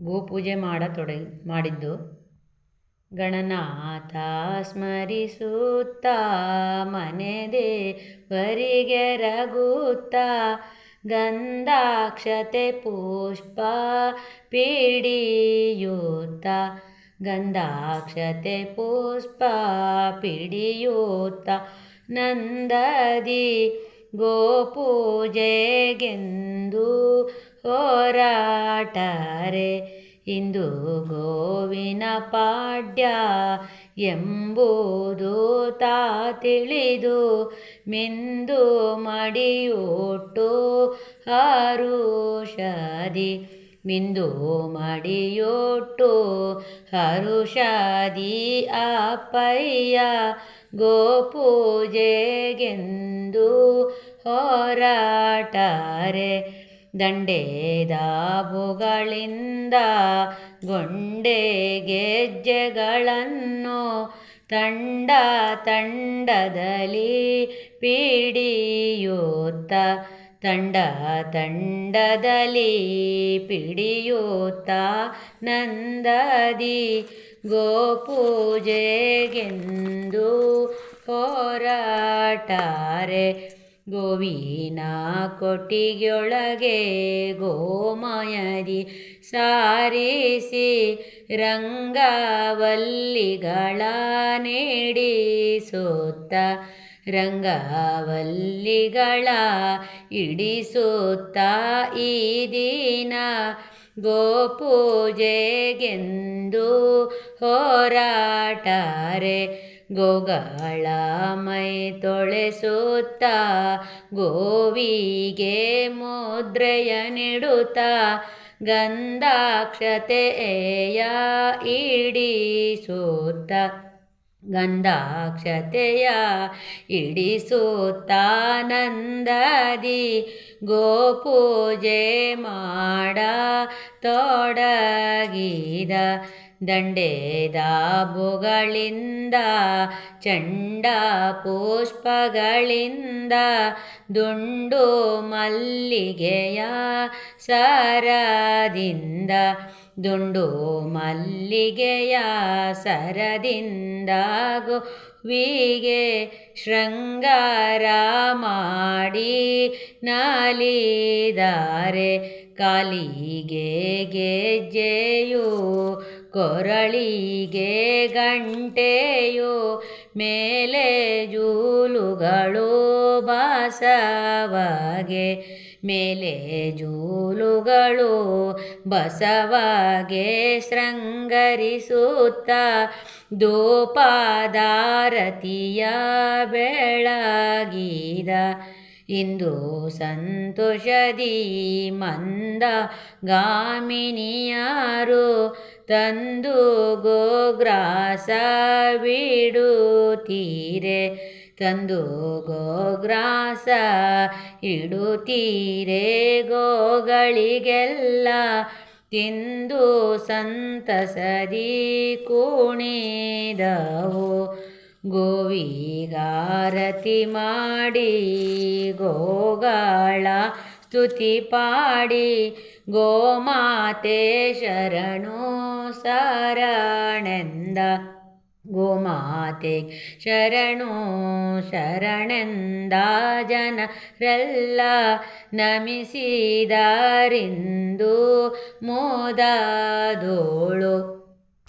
ಗೋಪೂಜೆ ಮಾಡತೊಡಗಿ, ಮಾಡಿದ್ದು. ಗಣನಾಥ ಸ್ಮರಿಸುತ್ತ ಮನೆದೇ ವರಿಗೆ ರಗುತ್ತ, ಗಂಧಾಕ್ಷತೆ ಪುಷ್ಪ ಪಿಡಿಯುತ್ತ, ಗಂಧಾಕ್ಷತೆ ಪುಷ್ಪ ಪಿಡಿಯೂತ ನಂದದಿ ಗೋಪೂಜೆಗೆಂದು ಹೋರಾಟರೆ, ಇಂದು ಗೋವಿನ ಪಾಡ್ಯ ಎಂಬುದು ತಾ ತಿಳಿದು ಮಿಂದು ಮಡಿಯೋಟು ಹರುಷದಿ, ಮಿಂದು ಮಡಿಯೋಟು ಹರುಷದಿ ಅಪ್ಪಯ್ಯ ಗೋಪೂಜೆಗೆಂದು ಹೋರಾಟರೆ. ದಂಡೇದಾಬುಗಳಿಂದ ಗೊಂಡೆ ಗೆಜ್ಜೆಗಳನ್ನು ತಂಡ ತಂಡದಲ್ಲಿ ಪಿಡಿಯುತ್ತ ತಂಡ ತಂಡದಲ್ಲಿ ಪಿಡಿಯುತ್ತ ನಂದದಿ ಗೋಪೂಜೆಗೆಂದು ಹೋರಾಟರೆ. ಗೋವಿನ ಕೊಟ್ಟಿಗೆಯೊಳಗೆ ಗೋಮಯದಿ ಸಾರಿಸಿ ರಂಗವಲ್ಲಿಗಳ ನೀಡಿಸುತ್ತ ರಂಗವಲ್ಲಿಗಳ ಇಡಿಸುತ್ತ ಈ ದಿನ ಗೋಪೂಜೆಗೆಂದು ಹೋರಾಟರೆ. ಗೋಗಳ ಮೈ ತೊಳೆಸುತ್ತ ಗೋವಿಗೆ ಮುದ್ರೆಯ ನೀಡುತ್ತ ಗಂಧಾಕ್ಷತೆಯ ಇಡಿಸುತ್ತ. ಗಂಧಾಕ್ಷತೆಯ ಇಡಿಸುತ್ತಾನಂದದಿ ಗೋಪೂಜೆ ಮಾಡ ತೊಡಗಿದ ದಂಡೇದಾಬುಗಳಿಂದ ಚಂಡ ಪುಷ್ಪಗಳಿಂದ ದುಂಡು ಮಲ್ಲಿಗೆಯ ಸರದಿಂದ ದುಂಡು ಮಲ್ಲಿಗೆಯ ಸರದಿಂದಾಗು ವೀಗೆ ಶೃಂಗಾರ ಮಾಡಿ ನಾಲಿದಾರೆ ಕಾಲಿಗೆ ಗೆಜ್ಜೆಯು ಕೊರಳಿಗೆ ಗಂಟೆಯು ಮೇಲೆ ಜೂಲುಗಳು ಬಸವಗೆ ಮೇಲೆ ಜೂಲುಗಳು ಬಸವಾಗೆ ಶೃಂಗರಿಸುತ್ತ ದೋಪಾದಾರತಿಯ ಬೆಳಗಿದ. ಇಂದು ಸಂತೋಷದಿ ಮಂದ ಗಾಮಿನಿಯಾರು ತಂದು ಗೋಗ್ರಾಸ ಬಿಡುತ್ತೀರೆ ತಂದು ಗೋಗ್ರಾಸ ಇಡುತ್ತೀರೇ ಗೋಗಳಿಗೆಲ್ಲ? ತಿಂದು ಸಂತಸದಿ ಕುಣಿದವು. ಗೋವಿಗಾರತಿ ಮಾಡಿ ಗೋಗಳ ಸ್ತುತಿ ಪಾಡಿ. ಗೋಮಾತೆ ಶರಣು ಶರಣೆಂದ ಗೋಮಾತೆ ಶರಣೋ ಶರಣೆಂದ ಜನರೆಲ್ಲ ನಮಿಸಿದಾರಿಂದು ಮೋದದೋಳು.